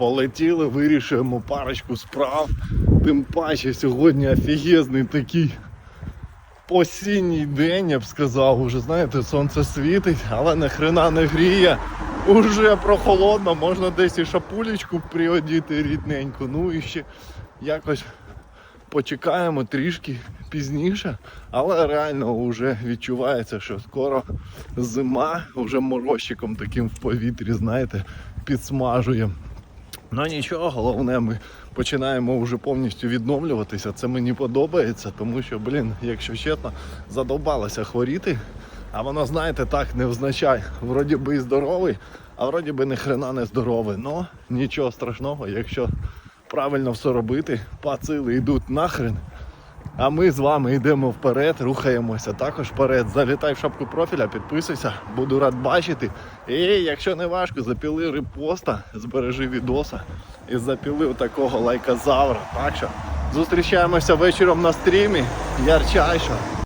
Полетіли, вирішуємо парочку справ. Тим паче сьогодні офігезний такий осінній день, я б сказав. Уже знаєте, сонце світить, але нахрена не гріє. Уже прохолодно, можна десь і шапулечку приодіти рідненьку. Ну і ще якось почекаємо трішки пізніше, але реально вже відчувається, що скоро зима, вже морозчиком таким в повітрі, знаєте, підсмажує. Ну нічого, головне, ми починаємо вже повністю відновлюватися. Це мені подобається, тому що, блін, якщо чесно, задовбалося хворіти. А воно, знаєте, так не означає. Вроді би і здоровий, а вроді би ні хрена не здоровий. Ну, нічого страшного, якщо правильно все робити, пацили йдуть нахрен. А ми з вами йдемо вперед, рухаємося також вперед. Залітай в шапку профіля, підписуйся, буду рад бачити. І якщо не важко, запіли репоста, збережи відоса і запіли такого лайказавра. Так що зустрічаємося вечором на стрімі. Ярчайше.